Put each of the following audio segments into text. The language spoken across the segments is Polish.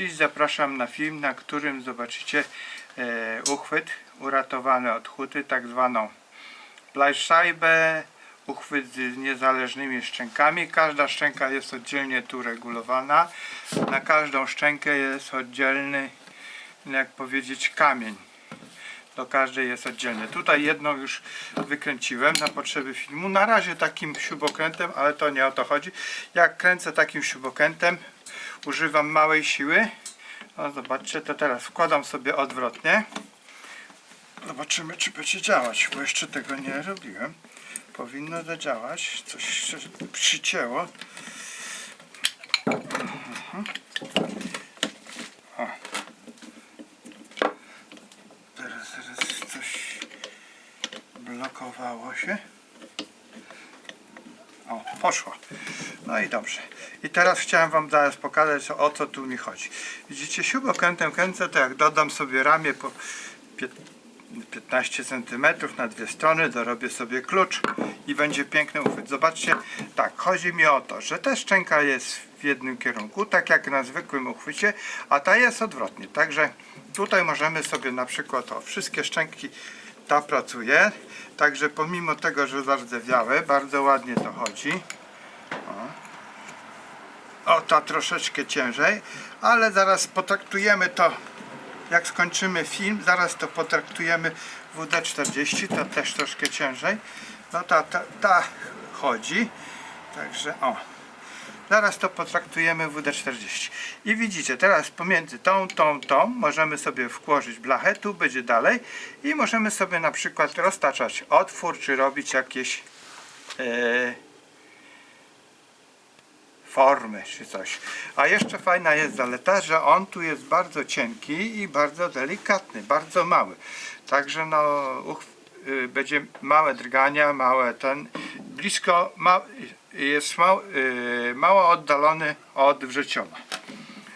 Dziś zapraszam na film, na którym zobaczycie e, uchwyt uratowany od huty, tak zwaną Bleischeibe, uchwyt z niezależnymi szczękami. Każda szczęka jest oddzielnie tu regulowana. Na każdą szczękę jest oddzielny, jak powiedzieć, kamień. Do każdej jest oddzielnie. Tutaj jedną już wykręciłem na potrzeby filmu. Na razie takim śrubokrętem, ale to nie o to chodzi. Jak kręcę takim śrubokrętem, używam małej siły. O, zobaczcie, to teraz wkładam sobie odwrotnie. Zobaczymy, czy będzie działać, bo jeszcze tego nie robiłem. Powinno zadziałać. Coś się przycięło. Mhm. O. Teraz, teraz coś blokowało się. O, poszło. No i dobrze. I teraz chciałem Wam zaraz pokazać o co tu mi chodzi. Widzicie, śrubokrętem kręcę, to jak dodam sobie ramię po pie- 15 cm na dwie strony, dorobię sobie klucz i będzie piękny uchwyt. Zobaczcie, tak, chodzi mi o to, że ta szczęka jest w jednym kierunku, tak jak na zwykłym uchwycie, a ta jest odwrotnie. Także tutaj możemy sobie na przykład, o, wszystkie szczęki ta pracuje, także pomimo tego, że zardzewiałe, bardzo ładnie to chodzi. O, ta troszeczkę ciężej, ale zaraz potraktujemy to, jak skończymy film, zaraz to potraktujemy w WD-40, to też troszkę ciężej. No ta, ta, ta chodzi, także o. Zaraz to potraktujemy w WD-40. I widzicie, teraz pomiędzy tą, tą, tą możemy sobie włożyć blachę, tu będzie dalej i możemy sobie na przykład roztaczać otwór, czy robić jakieś e, formy czy coś. A jeszcze fajna jest zaleta, że on tu jest bardzo cienki i bardzo delikatny, bardzo mały. Także no y, będzie małe drgania, małe ten, blisko ma, jest y, mało oddalony od wrzeciona.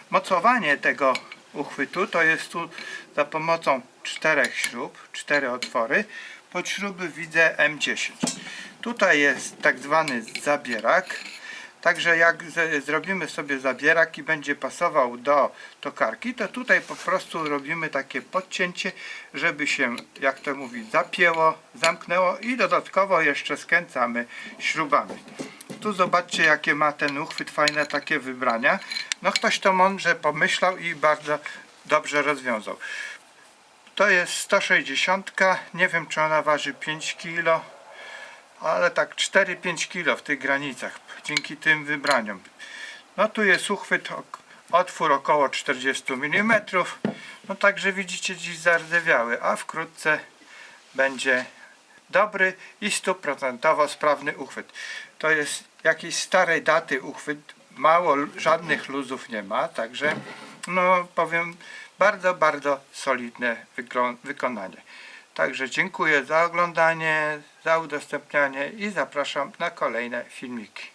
Mocowanie tego uchwytu to jest tu za pomocą czterech śrub, cztery otwory. Pod śruby widzę M10. Tutaj jest tak zwany zabierak. Także jak zrobimy sobie zabierak i będzie pasował do tokarki, to tutaj po prostu robimy takie podcięcie, żeby się, jak to mówi, zapięło, zamknęło i dodatkowo jeszcze skręcamy śrubami. Tu zobaczcie jakie ma ten uchwyt, fajne takie wybrania. No ktoś to mądrze pomyślał i bardzo dobrze rozwiązał. To jest 160, nie wiem czy ona waży 5 kg, ale tak 4-5 kg w tych granicach dzięki tym wybraniom. No tu jest uchwyt, otwór około 40 mm, no także widzicie dziś zardzewiały, a wkrótce będzie dobry i stuprocentowo sprawny uchwyt. To jest jakiejś starej daty uchwyt, mało, żadnych luzów nie ma, także no powiem bardzo, bardzo solidne wykonanie. Także dziękuję za oglądanie, za udostępnianie i zapraszam na kolejne filmiki.